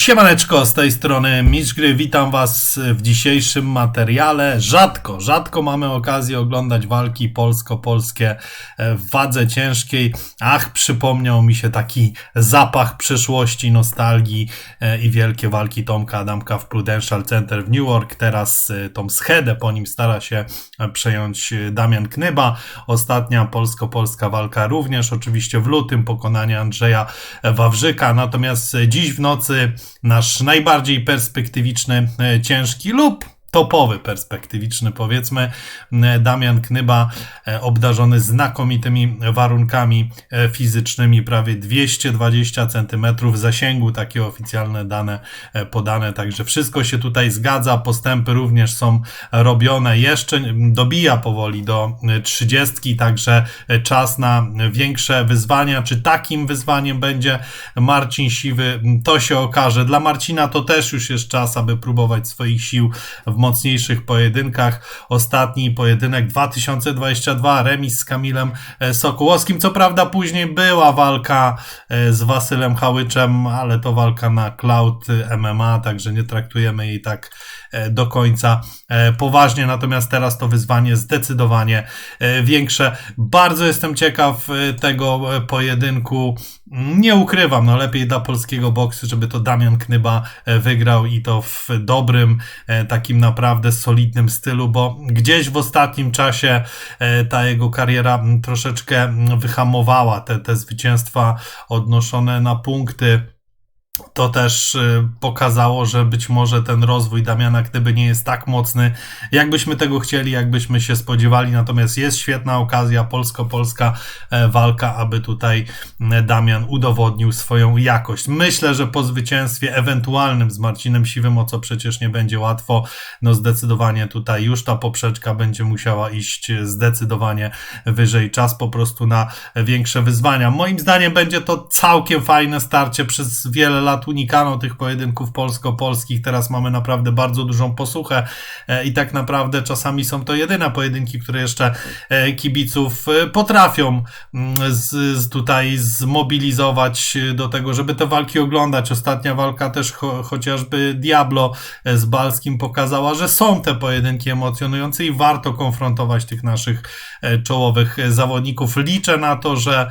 Siemaneczko, z tej strony Mistrz Gry, witam was w dzisiejszym materiale. Rzadko, rzadko mamy okazję oglądać walki polsko-polskie w wadze ciężkiej. Ach, przypomniał mi się taki zapach przeszłości, nostalgii e, i wielkie walki Tomka Adamka w Prudential Center w Newark. Teraz e, tą schedę po nim stara się e, przejąć Damian Knyba. Ostatnia polsko-polska walka również oczywiście w lutym, pokonanie Andrzeja Wawrzyka. Natomiast dziś w nocy nasz najbardziej perspektywiczny, e, ciężki lub topowy, perspektywiczny powiedzmy. E, Damian Knyba e, obdarzony znakomitymi warunkami fizycznymi, prawie 220 cm zasięgu, takie oficjalne dane podane, także wszystko się tutaj zgadza, postępy również są robione, jeszcze dobija powoli do 30, także czas na większe wyzwania, czy takim wyzwaniem będzie Marcin Siwy, to się okaże. Dla Marcina to też już jest czas, aby próbować swoich sił w mocniejszych pojedynkach. Ostatni pojedynek 2022, remis z Kamilem e, Sokołowskim. Co prawda później była walka e, z Wasylem Hałyczem, ale to walka na Cloud MMA, także nie traktujemy jej tak e, do końca poważnie. Natomiast teraz to wyzwanie zdecydowanie większe. Bardzo jestem ciekaw tego pojedynku. Nie ukrywam, no lepiej dla polskiego boksu, żeby to Damian Knyba wygrał i to w dobrym, takim naprawdę solidnym stylu, bo gdzieś w ostatnim czasie e, ta jego kariera troszeczkę wyhamowała. Te, te zwycięstwa odnoszone na punkty to też y, pokazało, że być może ten rozwój Damiana Gdyby nie jest tak mocny, jakbyśmy tego chcieli, jakbyśmy się spodziewali. Natomiast jest świetna okazja, polsko-polska e, walka, aby tutaj Damian udowodnił swoją jakość. Myślę, że po zwycięstwie ewentualnym z Marcinem Siwym, o co przecież nie będzie łatwo, no zdecydowanie tutaj już ta poprzeczka będzie musiała iść zdecydowanie wyżej. Czas po prostu na większe wyzwania. Moim zdaniem będzie to całkiem fajne starcie przez wiele lat unikano tych pojedynków polsko-polskich, teraz mamy naprawdę bardzo dużą posłuchę e, i tak naprawdę czasami są to jedyne pojedynki, które jeszcze e, kibiców e, potrafią mm, z, z tutaj zmobilizować do tego, żeby te walki oglądać. Ostatnia walka też cho, chociażby Diablo z Balskim pokazała, że są te pojedynki emocjonujące i warto konfrontować tych naszych czołowych zawodników. Liczę na to, że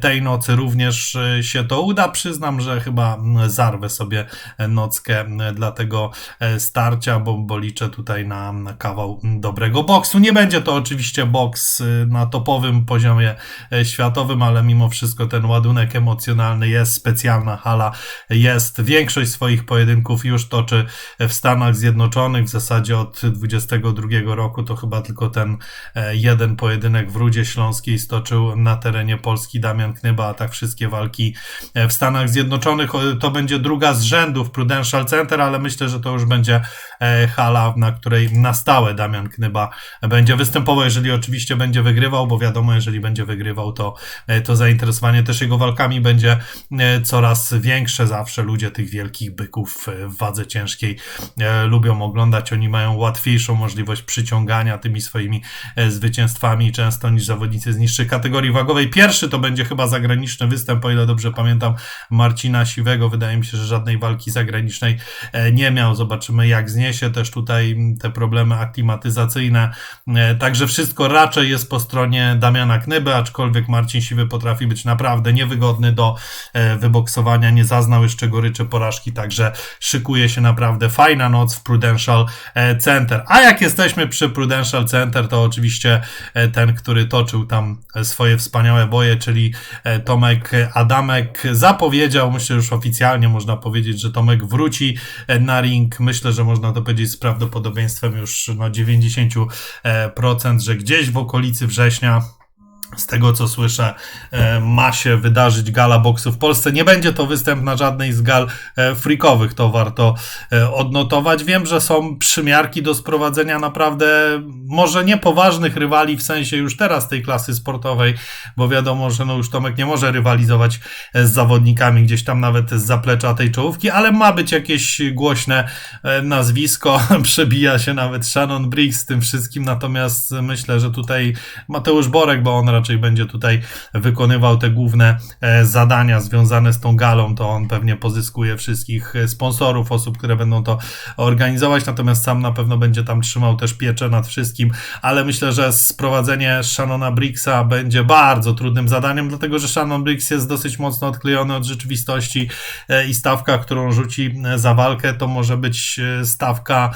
tej nocy również się to uda. Przyznam, że chyba zarwę sobie nockę dla tego e, starcia, bo, bo liczę tutaj na, na kawał dobrego boksu. Nie będzie to oczywiście boks e, na topowym poziomie e, światowym, ale mimo wszystko ten ładunek emocjonalny jest, specjalna hala jest. Większość swoich pojedynków już toczy w Stanach Zjednoczonych, w zasadzie od 22 roku to chyba tylko ten jeden pojedynek w Rudzie Śląskiej stoczył na terenie Polski Damian Knyba, a tak wszystkie walki w Stanach Zjednoczonych to będzie druga z rzędu w Prudential Center, ale myślę, że to już będzie e, hala, na której na stałe Damian Knyba będzie występował, jeżeli oczywiście będzie wygrywał, bo wiadomo, jeżeli będzie wygrywał, to, e, to zainteresowanie też jego walkami będzie e, coraz większe. Zawsze ludzie tych wielkich byków w wadze ciężkiej lubią oglądać. Oni mają łatwiejszą możliwość przyciągania tymi swoimi zwycięstwami często niż zawodnicy z niższych kategorii wagowej. Pierwszy to będzie chyba zagraniczny występ, o ile dobrze pamiętam, Marcina Siwego Wydaje mi się, że żadnej walki zagranicznej e, nie miał. Zobaczymy, jak zniesie też tutaj te problemy aklimatyzacyjne. E, także wszystko raczej jest po stronie Damiana Knyby, aczkolwiek Marcin Siwy potrafi być naprawdę niewygodny do e, wyboksowania. Nie zaznał jeszcze goryczy porażki, także szykuje się naprawdę fajna noc w Prudential Center. A jak jesteśmy przy Prudential Center, to oczywiście ten, który toczył tam swoje wspaniałe boje, czyli Tomek Adamek, zapowiedział, myślę już oficjalnie, oficjalnie można powiedzieć, że Tomek wróci e, na ring. Myślę, że można to powiedzieć z prawdopodobieństwem już no 90%, że gdzieś w okolicy września z tego co słyszę, e, ma się wydarzyć gala boksu w Polsce. Nie będzie to występ na żadnej z gal e, freakowych, to warto e, odnotować. Wiem, że są przymiarki do sprowadzenia naprawdę może niepoważnych rywali w sensie już teraz tej klasy sportowej, bo wiadomo, że no już Tomek nie może rywalizować z zawodnikami gdzieś tam nawet z zaplecza tej czołówki, ale ma być jakieś głośne nazwisko. Przebija się nawet Shannon Briggs z tym wszystkim, natomiast myślę, że tutaj Mateusz Borek, bo on raczej raczej będzie tutaj wykonywał te główne e, zadania związane z tą galą, to on pewnie pozyskuje wszystkich e, sponsorów, osób, które będą to organizować, natomiast sam na pewno będzie tam trzymał też pieczę nad wszystkim, ale myślę, że sprowadzenie Shannona Briggsa będzie bardzo trudnym zadaniem, dlatego że Shannon Briggs jest dosyć mocno odklejony od rzeczywistości e, i stawka, którą rzuci za walkę, to może być stawka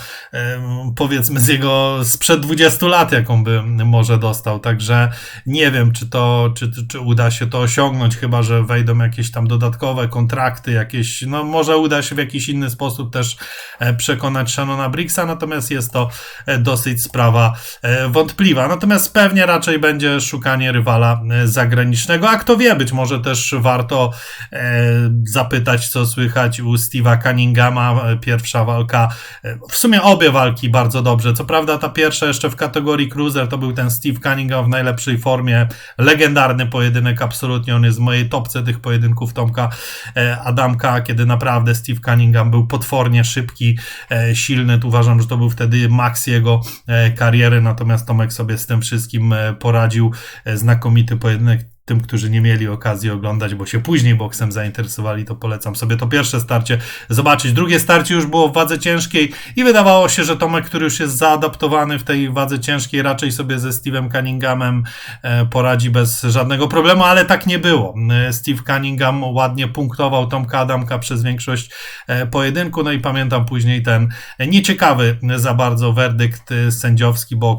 powiedzmy z jego sprzed 20 lat, jaką by może dostał, także nie wiem, czy to, czy, czy uda się to osiągnąć, chyba, że wejdą jakieś tam dodatkowe kontrakty, jakieś, no może uda się w jakiś inny sposób też e, przekonać Shannona Briggsa, natomiast jest to e, dosyć sprawa e, wątpliwa. Natomiast pewnie raczej będzie szukanie rywala zagranicznego, a kto wie, być może też warto zapytać, co słychać u Steve'a Cunninghama, pierwsza walka, w sumie obie walki bardzo dobrze, co prawda ta pierwsza jeszcze w kategorii cruiser to był ten Steve Cunningham w najlepszej formie, legendarny pojedynek, absolutnie on jest w mojej topce tych pojedynków Tomka e, Adamka, kiedy naprawdę Steve Cunningham był potwornie szybki, e, silny, tu uważam, że to był wtedy maks jego e, kariery, natomiast Tomek sobie z tym wszystkim poradził, znakomity pojedynek tym, którzy nie mieli okazji oglądać, bo się później boksem zainteresowali, to polecam sobie to pierwsze starcie zobaczyć. Drugie starcie już było w wadze ciężkiej i wydawało się, że Tomek, który już jest zaadaptowany w tej wadze ciężkiej, raczej sobie ze Steve'em Cunninghamem e, poradzi bez żadnego problemu, ale tak nie było. E, Steve Cunningham ładnie punktował Tomka Adamka przez większość e, pojedynku, no i pamiętam później ten nieciekawy za bardzo werdykt sędziowski, bo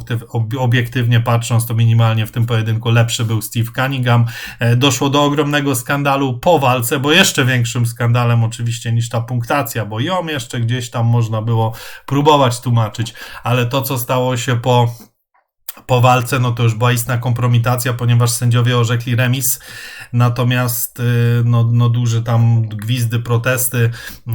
obiektywnie patrząc, to minimalnie w tym pojedynku lepszy był Steve Cunningham, tam e, doszło do ogromnego skandalu po walce, bo jeszcze większym skandalem oczywiście niż ta punktacja, bo ją jeszcze gdzieś tam można było próbować tłumaczyć, ale to, co stało się po po walce, no to już była istna kompromitacja, ponieważ sędziowie orzekli remis, natomiast y, no, no duże tam gwizdy, protesty, y,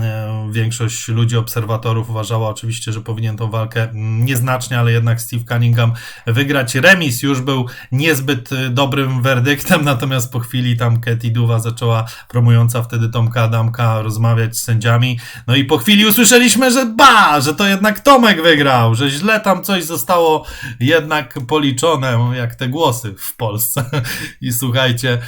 większość ludzi, obserwatorów uważała oczywiście, że powinien tą walkę nieznacznie, ale jednak Steve Cunningham wygrać. Remis już był niezbyt y, dobrym werdyktem, natomiast po chwili tam Katie Duwa zaczęła, promująca wtedy Tomka Adamka, rozmawiać z sędziami, no i po chwili usłyszeliśmy, że ba, że to jednak Tomek wygrał, że źle tam coś zostało jednak policzone, jak te głosy w Polsce. I słuchajcie,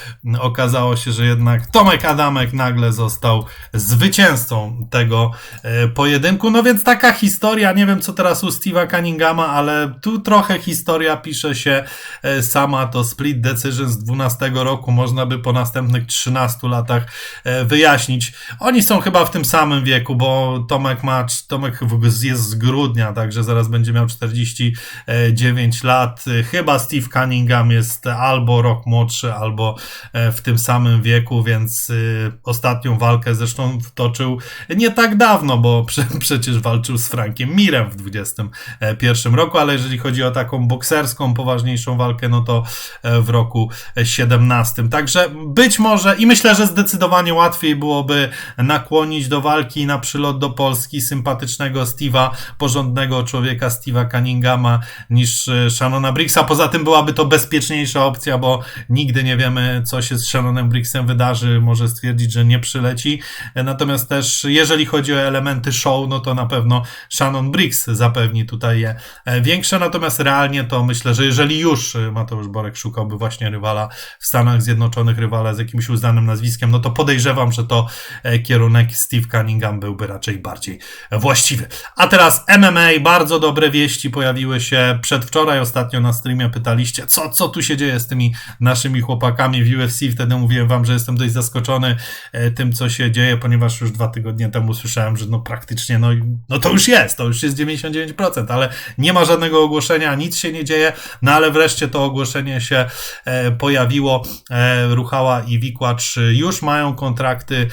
okazało się, że jednak Tomek Adamek nagle został zwycięzcą tego e, pojedynku. No więc taka historia, nie wiem co teraz u Steve'a Cunninghama, ale tu trochę historia pisze się e, sama. To split decision z 12 roku można by po następnych 13 latach e, wyjaśnić. Oni są chyba w tym samym wieku, bo Tomek ma, Tomek jest z grudnia, także zaraz będzie miał 49 lat lat. Chyba Steve Cunningham jest albo rok młodszy, albo e, w tym samym wieku, więc y, ostatnią walkę zresztą toczył nie tak dawno, bo prze, przecież walczył z Frankiem Mirem w 21 roku, ale jeżeli chodzi o taką bokserską, poważniejszą walkę, no to e, w roku 17. Także być może i myślę, że zdecydowanie łatwiej byłoby nakłonić do walki na przylot do Polski sympatycznego Steve'a, porządnego człowieka Steve'a Cunninghama niż e, Shannona Briggsa. Poza tym byłaby to bezpieczniejsza opcja, bo nigdy nie wiemy, co się z Shannonem Briggsem wydarzy. Może stwierdzić, że nie przyleci. Natomiast też, jeżeli chodzi o elementy show, no to na pewno Shannon Briggs zapewni tutaj je e, większe. Natomiast realnie to myślę, że jeżeli już Mateusz Borek szukałby właśnie rywala w Stanach Zjednoczonych, rywala z jakimś uznanym nazwiskiem, no to podejrzewam, że to e, kierunek Steve Cunningham byłby raczej bardziej właściwy. A teraz MMA, bardzo dobre wieści pojawiły się przedwczoraj, ostatnio na streamie pytaliście, co, co tu się dzieje z tymi naszymi chłopakami w UFC. Wtedy mówiłem wam, że jestem dość zaskoczony e, tym, co się dzieje, ponieważ już dwa tygodnie temu słyszałem, że no praktycznie, no, no to już jest, to już jest 99%, ale nie ma żadnego ogłoszenia, nic się nie dzieje, no ale wreszcie to ogłoszenie się e, pojawiło. E, Ruchała i Wikłacz już mają kontrakty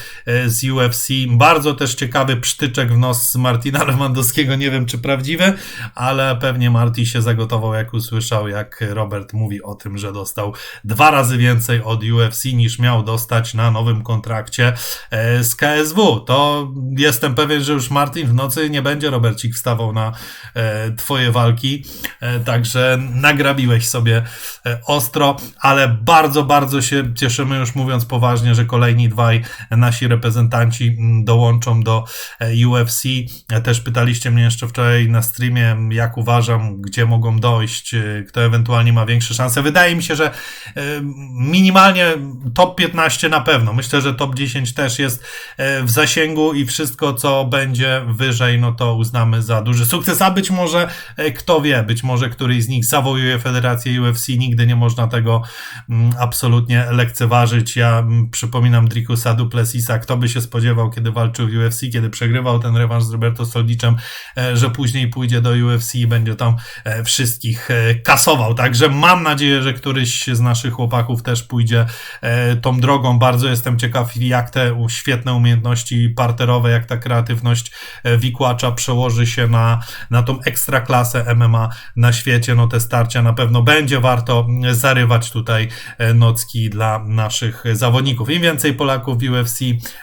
z UFC. Bardzo też ciekawy psztyczek w nos Martina Lewandowskiego, nie wiem czy prawdziwy, ale pewnie Marty się zagotował usłyszał, jak Robert mówi o tym, że dostał dwa razy więcej od UFC niż miał dostać na nowym kontrakcie e, z KSW. To jestem pewien, że już Martin w nocy nie będzie Robercik wstawał na e, twoje walki, e, także nagrabiłeś sobie ostro, ale bardzo, bardzo się cieszymy już mówiąc poważnie, że kolejni dwaj nasi reprezentanci mm, dołączą do UFC. Też pytaliście mnie jeszcze wczoraj na streamie, jak uważam, gdzie mogą dojść dojść, e, kto ewentualnie ma większe szanse. Wydaje mi się, że e, minimalnie top 15 na pewno. Myślę, że top 10 też jest e, w zasięgu i wszystko, co będzie wyżej, no to uznamy za duży sukces, a być może, kto wie, być może któryś z nich zawojuje Federację UFC, nigdy nie można tego mm, absolutnie lekceważyć. Ja mm, przypominam Drikusa Duplessisa, kto by się spodziewał, kiedy walczył w UFC, kiedy przegrywał ten rewanż z Roberto Soldiczem, że później pójdzie do UFC i będzie tam wszystkich kasował. Także mam nadzieję, że któryś z naszych chłopaków też pójdzie e, tą drogą. Bardzo jestem ciekaw, jak te świetne umiejętności parterowe, jak ta kreatywność e, wikłacza przełoży się na, na tą ekstraklasę MMA na świecie. No te starcia na pewno będzie warto zarywać tutaj e, nocki dla naszych zawodników. Im więcej Polaków w UFC,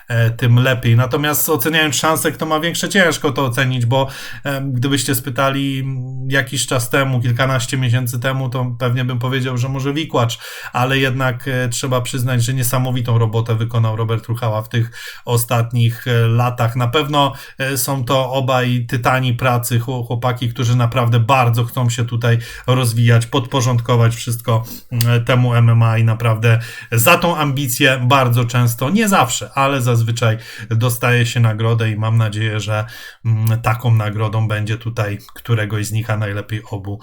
e, tym lepiej. Natomiast oceniając szanse, kto ma większe, ciężko to ocenić, bo e, gdybyście spytali jakiś czas temu, kilkanaście miesięcy temu, to pewnie bym powiedział, że może Wikłacz, ale jednak e, trzeba przyznać, że niesamowitą robotę wykonał Robert Ruchała w tych ostatnich e, latach. Na pewno e, są to obaj tytani pracy, chło- chłopaki, którzy naprawdę bardzo chcą się tutaj rozwijać, podporządkować wszystko temu MMA i naprawdę za tą ambicję bardzo często, nie zawsze, ale zazwyczaj dostaje się nagrodę i mam nadzieję, że taką nagrodą będzie tutaj któregoś z nich, a najlepiej obu,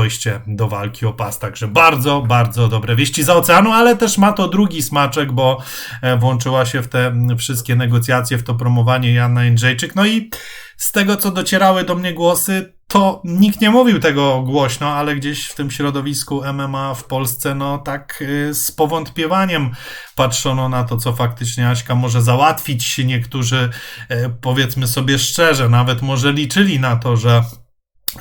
dojście do walki o pas. Także bardzo, bardzo dobre wieści za oceanu, ale też ma to drugi smaczek, bo e, włączyła się w te wszystkie negocjacje, w to promowanie Jana Jędrzejczyk. No i z tego, co docierały do mnie głosy, to nikt nie mówił tego głośno, ale gdzieś w tym środowisku MMA w Polsce, no tak y, z powątpiewaniem patrzono na to, co faktycznie Aśka może załatwić. Niektórzy, e, powiedzmy sobie szczerze, nawet może liczyli na to, że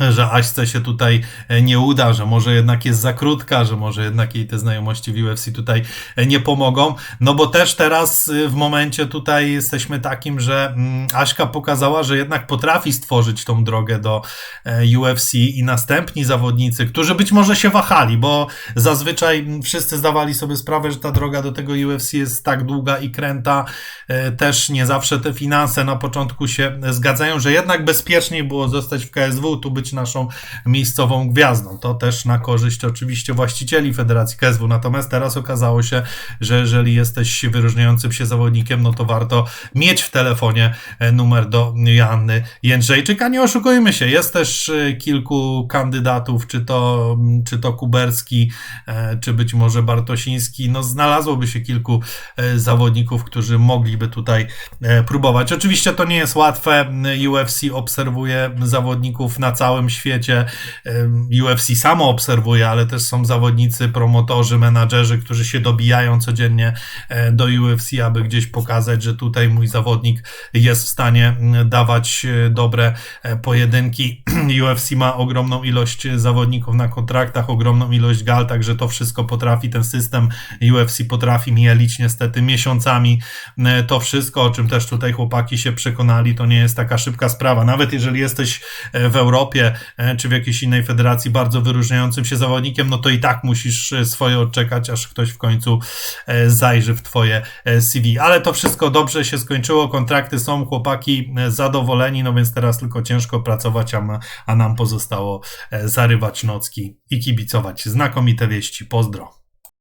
że Aśce się tutaj e, nie uda, że może jednak jest za krótka, że może jednak jej te znajomości w UFC tutaj e, nie pomogą. No bo też teraz y, w momencie tutaj jesteśmy takim, że mm, Aśka pokazała, że jednak potrafi stworzyć tą drogę do e, UFC i następni zawodnicy, którzy być może się wahali, bo zazwyczaj mm, wszyscy zdawali sobie sprawę, że ta droga do tego UFC jest tak długa i kręta. E, Też nie zawsze te finanse na początku się zgadzają, że jednak bezpieczniej było zostać w KSW, tu być naszą miejscową gwiazdą. To też na korzyść oczywiście właścicieli Federacji KSW. Natomiast teraz okazało się, że jeżeli jesteś wyróżniającym się zawodnikiem, no to warto mieć w telefonie e, numer do Joanny Jędrzejczyk. A nie oszukujmy się, jest też e, kilku kandydatów, czy to, czy to Kuberski, e, czy być może Bartosiński. No znalazłoby się kilku zawodników, którzy mogliby tutaj próbować. Oczywiście to nie jest łatwe. UFC obserwuje zawodników na całym świecie. Em, UFC samo obserwuje, ale też są zawodnicy, promotorzy, menadżerzy, którzy się dobijają codziennie e, do UFC, aby gdzieś pokazać, że tutaj mój zawodnik jest w stanie mm, dawać e, dobre e, pojedynki. UFC ma ogromną ilość zawodników na kontraktach, ogromną ilość gal, także to wszystko potrafi, ten system UFC potrafi mielić niestety miesiącami to wszystko, o czym też tutaj chłopaki się przekonali, to nie jest taka szybka sprawa. Nawet jeżeli jesteś w Europie e, czy w jakiejś innej federacji bardzo wyróżniającym się zawodnikiem, no to i tak musisz e, swoje odczekać, aż ktoś w końcu e, zajrzy w twoje CV. Ale to wszystko dobrze się skończyło, kontrakty są, chłopaki zadowoleni, no więc teraz tylko ciężko pracować, a, a nam pozostało zarywać nocki i kibicować. Znakomite wieści, pozdro.